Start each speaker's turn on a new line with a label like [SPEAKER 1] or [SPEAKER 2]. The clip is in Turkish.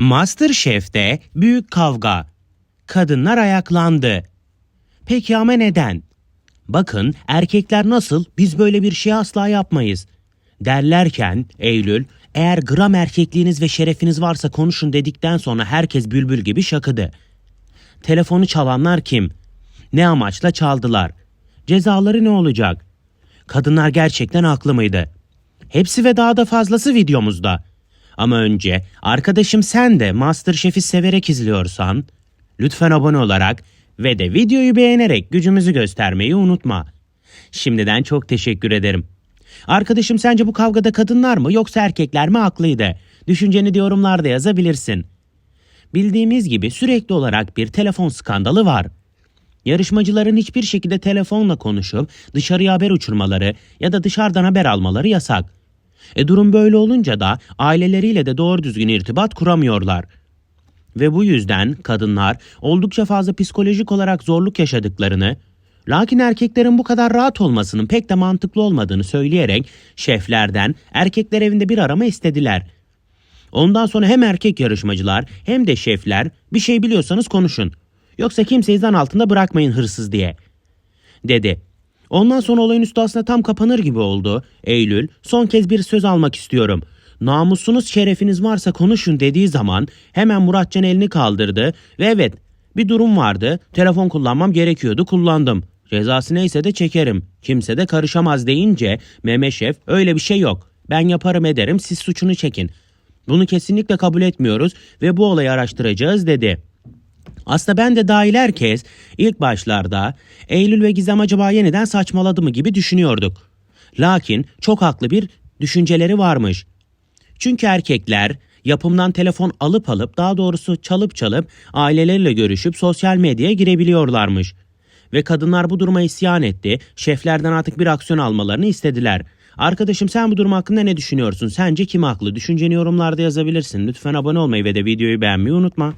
[SPEAKER 1] Masterchef'te büyük kavga. Kadınlar ayaklandı. Peki ama neden? Bakın erkekler nasıl biz böyle bir şey asla yapmayız. Derlerken Eylül eğer gram erkekliğiniz ve şerefiniz varsa konuşun dedikten sonra herkes bülbül gibi şakıdı. Telefonu çalanlar kim? Ne amaçla çaldılar? Cezaları ne olacak? Kadınlar gerçekten haklı mıydı? Hepsi ve daha da fazlası videomuzda. Ama önce arkadaşım sen de Masterchef'i severek izliyorsan lütfen abone olarak ve de videoyu beğenerek gücümüzü göstermeyi unutma. Şimdiden çok teşekkür ederim. Arkadaşım sence bu kavgada kadınlar mı yoksa erkekler mi haklıydı? Düşünceni de yorumlarda yazabilirsin. Bildiğimiz gibi sürekli olarak bir telefon skandalı var. Yarışmacıların hiçbir şekilde telefonla konuşup dışarıya haber uçurmaları ya da dışarıdan haber almaları yasak. E durum böyle olunca da aileleriyle de doğru düzgün irtibat kuramıyorlar. Ve bu yüzden kadınlar oldukça fazla psikolojik olarak zorluk yaşadıklarını, lakin erkeklerin bu kadar rahat olmasının pek de mantıklı olmadığını söyleyerek şeflerden erkekler evinde bir arama istediler. Ondan sonra hem erkek yarışmacılar hem de şefler bir şey biliyorsanız konuşun. Yoksa kimseyi zan altında bırakmayın hırsız diye. Dedi. Ondan sonra olayın üstü aslında tam kapanır gibi oldu. Eylül son kez bir söz almak istiyorum. Namusunuz şerefiniz varsa konuşun dediği zaman hemen Muratcan elini kaldırdı ve evet bir durum vardı. Telefon kullanmam gerekiyordu kullandım. Cezası neyse de çekerim. Kimse de karışamaz deyince Meme Şef öyle bir şey yok. Ben yaparım ederim siz suçunu çekin. Bunu kesinlikle kabul etmiyoruz ve bu olayı araştıracağız dedi. Aslında ben de dahil herkes ilk başlarda Eylül ve Gizem acaba yeniden saçmaladı mı gibi düşünüyorduk. Lakin çok haklı bir düşünceleri varmış. Çünkü erkekler yapımdan telefon alıp alıp daha doğrusu çalıp çalıp aileleriyle görüşüp sosyal medyaya girebiliyorlarmış. Ve kadınlar bu duruma isyan etti. Şeflerden artık bir aksiyon almalarını istediler. Arkadaşım sen bu durum hakkında ne düşünüyorsun? Sence kim haklı? Düşünceni yorumlarda yazabilirsin. Lütfen abone olmayı ve de videoyu beğenmeyi unutma.